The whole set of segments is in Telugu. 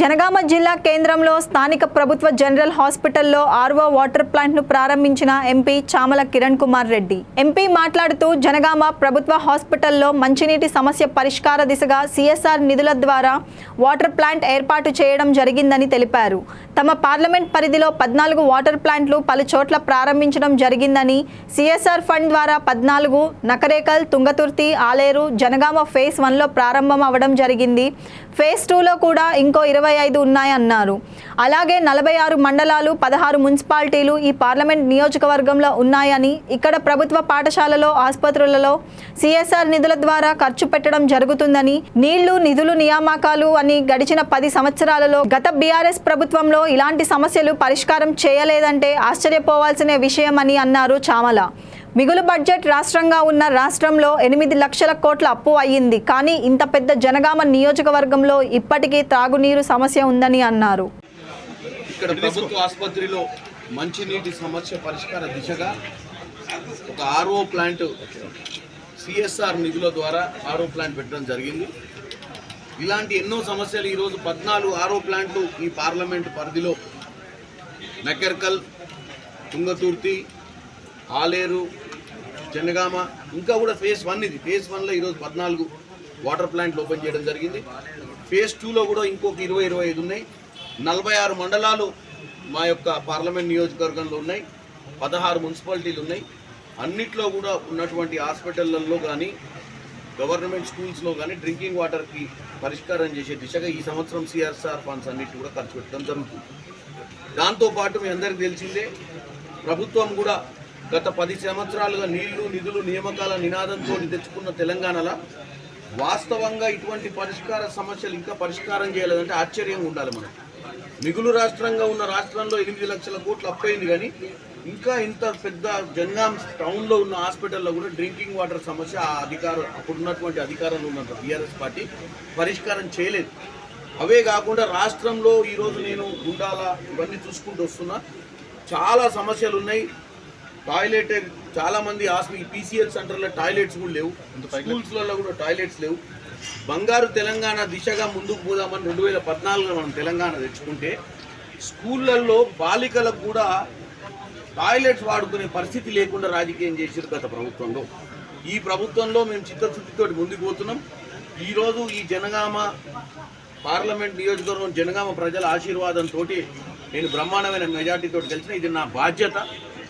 జనగామ జిల్లా కేంద్రంలో స్థానిక ప్రభుత్వ జనరల్ హాస్పిటల్లో ఆర్వో వాటర్ ప్లాంట్ను ప్రారంభించిన ఎంపీ చామల కిరణ్ కుమార్ రెడ్డి. ఎంపీ మాట్లాడుతూ జనగామ ప్రభుత్వ హాస్పిటల్లో మంచినీటి సమస్య పరిష్కార దిశగా సిఎస్ఆర్ నిధుల ద్వారా వాటర్ ప్లాంట్ ఏర్పాటు చేయడం జరిగిందని తెలిపారు. తమ పార్లమెంట్ పరిధిలో పద్నాలుగు వాటర్ ప్లాంట్లు పలు చోట్ల ప్రారంభించడం జరిగిందని సిఎస్ఆర్ ఫండ్ ద్వారా పద్నాలుగు నకరేకల్ తుంగతుర్తి ఆలేరు జనగామ ఫేజ్ వన్లో ప్రారంభం అవ్వడం జరిగింది. ఫేజ్ టూలో కూడా ఇంకో ఇరవై ఐదు ఉన్నాయన్నారు. అలాగే నలభై ఆరు మండలాలు పదహారు మున్సిపాలిటీలు ఈ పార్లమెంట్ నియోజకవర్గంలో ఉన్నాయని ఇక్కడ ప్రభుత్వ పాఠశాలలో ఆసుపత్రులలో సిఎస్ఆర్ నిధుల ద్వారా ఖర్చు పెట్టడం జరుగుతుందని నీళ్ళు నిధులు నియామకాలు అని గడిచిన పది సంవత్సరాలలో గత బీఆర్ఎస్ ప్రభుత్వంలో ఇలాంటి సమస్యలు పరిష్కారం చేయలేదంటే ఆశ్చర్యపోవాల్సిన విషయం అని అన్నారు చామల. మిగులు బడ్జెట్ రాష్ట్రంగా ఉన్న రాష్ట్రంలో ఎనిమిది లక్షల కోట్ల అప్పు అయ్యింది. కానీ ఇంత పెద్ద జనగామ నియోజకవర్గంలో ఇప్పటికీ త్రాగునీరు సమస్య ఉందని అన్నారు. ఇక్కడ ప్రభుత్వ ఆసుపత్రిలో మంచినీటి సమస్య పరిష్కార దిశగా ఒక ఆర్ఓ ప్లాంట్ సిఎస్ఆర్ నిధుల ద్వారా ఆర్ఓ ప్లాంట్ పెట్టడం జరిగింది. ఇలాంటి ఎన్నో సమస్యలు ఈరోజు పద్నాలుగు ఆర్ఓ ప్లాంట్లు ఈ పార్లమెంట్ పరిధిలో నకెర్కల్ తుంగతుర్తి ఆలేరు జనగామ ఇంకా కూడా ఫేజ్ వన్ ఇది. ఫేజ్ వన్లో ఈరోజు పద్నాలుగు వాటర్ ప్లాంట్లు ఓపెన్ చేయడం జరిగింది. ఫేజ్ టూలో కూడా ఇంకొక ఇరవై ఇరవై ఐదు ఉన్నాయి. నలభై ఆరు మండలాలు మా యొక్క పార్లమెంట్ నియోజకవర్గంలో ఉన్నాయి. పదహారు మున్సిపాలిటీలు ఉన్నాయి. అన్నిట్లో కూడా ఉన్నటువంటి హాస్పిటళ్ళలో కానీ గవర్నమెంట్ స్కూల్స్లో కానీ డ్రింకింగ్ వాటర్కి పరిష్కారం చేసే దిశగా ఈ సంవత్సరం సిఆర్ఆర్ ఫండ్స్ అన్నిటి కూడా ఖర్చు పెట్టడం జరుగుతుంది. దాంతోపాటు మీ అందరికీ తెలిసిందే ప్రభుత్వం కూడా గత పది సంవత్సరాలుగా నీళ్ళు నిధులు నియామకాల నినాదంతో తెచ్చుకున్న తెలంగాణలో వాస్తవంగా ఇటువంటి పరిష్కార సమస్యలు ఇంకా పరిష్కారం చేయలేదంటే ఆశ్చర్యంగా ఉండాలి మనకు. మిగులు రాష్ట్రంగా ఉన్న రాష్ట్రంలో ఎనిమిది లక్షల కోట్లు అప్పయింది కానీ ఇంకా ఇంత పెద్ద జంగాం టౌన్లో ఉన్న హాస్పిటల్లో కూడా డ్రింకింగ్ వాటర్ సమస్య ఆ అధికారం అప్పుడు ఉన్నటువంటి అధికారంలో ఉన్న బీఆర్ఎస్ పార్టీ పరిష్కారం చేయలేదు. అవే కాకుండా రాష్ట్రంలో ఈరోజు నేను గుండాల ఇవన్నీ చూసుకుంటూ వస్తున్నా. చాలా సమస్యలు ఉన్నాయి. టాయిలెట్ చాలా మంది హాస్పిటల్ పీసీఎల్ సెంటర్లో టాయిలెట్స్ కూడా లేవు. స్కూల్స్లలో కూడా టాయిలెట్స్ లేవు. బంగారు తెలంగాణ దిశగా ముందుకు పోదామని రెండు వేల పద్నాలుగులో మనం తెలంగాణ తెచ్చుకుంటే స్కూళ్ళల్లో బాలికలకు కూడా టాయిలెట్స్ వాడుకునే పరిస్థితి లేకుండా రాజకీయం చేశారు గత ప్రభుత్వంలో. ఈ ప్రభుత్వంలో మేము చిత్తశుద్ధితో ముందుకు పోతున్నాం. ఈరోజు ఈ జనగామ పార్లమెంట్ నియోజకవర్గం జనగామ ప్రజల ఆశీర్వాదంతో నేను బ్రహ్మాండమైన మెజార్టీతో గెలిచిన. ఇది నా బాధ్యత.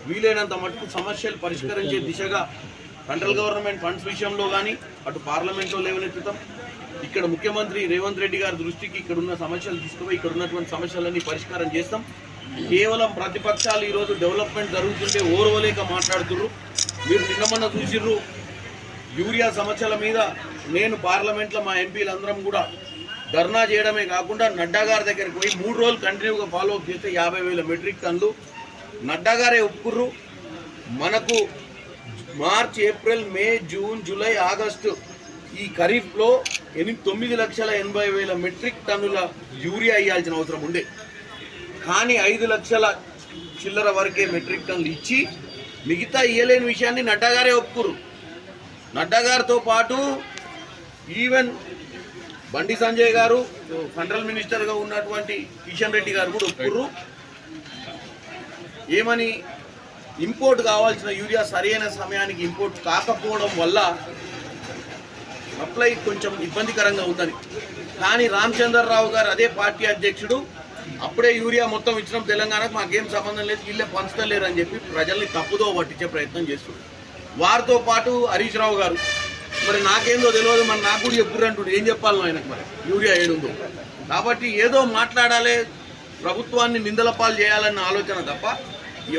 వీలైనంత మటుకు సమస్యలు పరిష్కరించే దిశగా సెంట్రల్ గవర్నమెంట్ ఫండ్స్ విషయంలో కానీ అటు పార్లమెంట్లో లేవనెత్తుతాం ఇక్కడ ముఖ్యమంత్రి రేవంత్ రెడ్డి గారి దృష్టికి ఇక్కడ ఉన్న సమస్యలు తీసుకుపోయి ఇక్కడ ఉన్నటువంటి సమస్యలన్నీ పరిష్కారం చేస్తాం. కేవలం ప్రతిపక్షాలు ఈరోజు డెవలప్మెంట్ జరుగుతుంటే ఓర్వలేక మాట్లాడుతుర్రు. మీరు నిన్న మొన్న చూసిర్రు యూరియా సమస్యల మీద నేను పార్లమెంట్లో మా ఎంపీలందరం కూడా ధర్నా చేయడమే కాకుండా నడ్డా గారి దగ్గరికి పోయి మూడు రోజులు కంటిన్యూగా ఫాలో అప్ చేస్తే యాభై వేల మెట్రిక్ టన్లు నడ్డా గారే ఒప్పుకుర్రు. మనకు March April May June July August. ఈ ఖరీఫ్లో ఎనిమిది తొమ్మిది లక్షల ఎనభై వేల మెట్రిక్ టన్నుల యూరియా ఇవ్వాల్సిన అవసరం ఉండే. కానీ ఐదు లక్షల చిల్లర వరకే మెట్రిక్ టన్నులు ఇచ్చి మిగతా ఇయ్యలేని విషయాన్ని నడ్డా గారే ఒప్పుకుర్రు నడ్డా గారితో పాటు ఈవెన్ బండి సంజయ్ గారు సెంట్రల్ మినిస్టర్గా ఉన్నటువంటి కిషన్ రెడ్డి గారు కూడా ఒప్పుకుర్రు. ఏమని ఇంపోర్ట్ కావాల్సిన యూరియా సరైన సమయానికి ఇంపోర్ట్ కాకపోవడం వల్ల సప్లై కొంచెం ఇబ్బందికరంగా ఉందని కానీ రామచంద్రరావు గారు అదే పార్టీ అధ్యక్షుడు అప్పుడే యూరియా మొత్తం ఇచ్చినాం తెలంగాణకు మాకేం సంబంధం లేదు వీళ్ళే పంచుతలేరు అని చెప్పి ప్రజల్ని తప్పుదో పట్టించే ప్రయత్నం చేస్తున్నాడు వారితో పాటు హరీష్ రావు గారు మరి నాకేందో తెలియదు మరి నాకు కూడా చెప్పుర్రు అంటుండే ఏం చెప్పాలి ఆయనకు మరి? యూరియా ఏడుందో. కాబట్టి ఏదో మాట్లాడాలి ప్రభుత్వాన్ని నిందల పాలు చేయాలన్న ఆలోచన తప్ప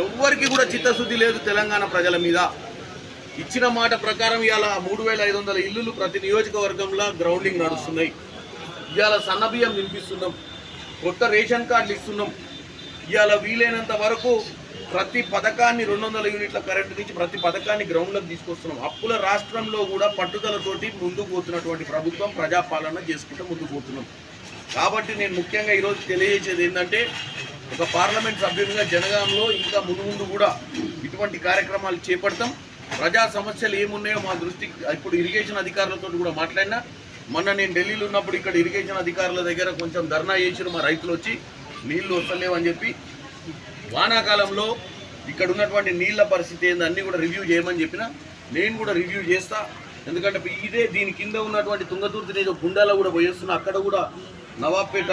ఎవ్వరికి కూడా చిత్తశుద్ధి లేదు తెలంగాణ ప్రజల మీద. ఇచ్చిన మాట ప్రకారం ఇవాళ మూడు వేల ఐదు వందల ఇల్లులు ప్రతి నియోజకవర్గంలో గ్రౌండింగ్ నడుస్తున్నాయి. ఇవాళ సన్నబియ్యం నింపిస్తున్నాం. కొత్త రేషన్ కార్డులు ఇస్తున్నాం. ఇవాళ వీలైనంత వరకు ప్రతి పథకాన్ని రెండు వందల యూనిట్ల కరెంటు నుంచి ప్రతి పథకాన్ని గ్రౌండ్లోకి తీసుకొస్తున్నాం. అప్పుల రాష్ట్రంలో కూడా పట్టుదలతోటి ముందుకు పోతున్నటువంటి ప్రభుత్వం ప్రజాపాలన చేసుకుంటూ ముందుకు పోతున్నాం. కాబట్టి నేను ముఖ్యంగా ఈరోజు తెలియజేసేది ఏంటంటే ఒక పార్లమెంట్ సభ్యునిగా జనగాంలో ఇంకా ముందు ముందు కూడా ఇటువంటి కార్యక్రమాలు చేపడతాం. ప్రజా సమస్యలు ఏమున్నాయో మా దృష్టికి ఇప్పుడు ఇరిగేషన్ అధికారులతో కూడా మాట్లాడినా. మొన్న నేను ఢిల్లీలో ఉన్నప్పుడు ఇక్కడ ఇరిగేషన్ అధికారుల దగ్గర కొంచెం ధర్నా చేసిన మా రైతులు వచ్చి నీళ్ళు వస్తలేవని చెప్పి. వానాకాలంలో ఇక్కడ ఉన్నటువంటి నీళ్ళ పరిస్థితి ఏంది అన్నీ కూడా రివ్యూ చేయమని చెప్పిన. నేను కూడా రివ్యూ చేస్తా. ఎందుకంటే ఇదే దీని కింద ఉన్నటువంటి తుంగతుర్తి నేను గుండాలో కూడా పోయేస్తున్నా. అక్కడ కూడా నవాబ్పేట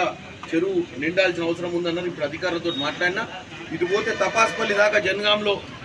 చెరువు నిండాల్సిన అవసరం ఉందన్నారు ఇప్పుడు అధికారులతో మాట్లాడినా ఇటు పోతే తపాస్పల్లి దాకా జనగాంలో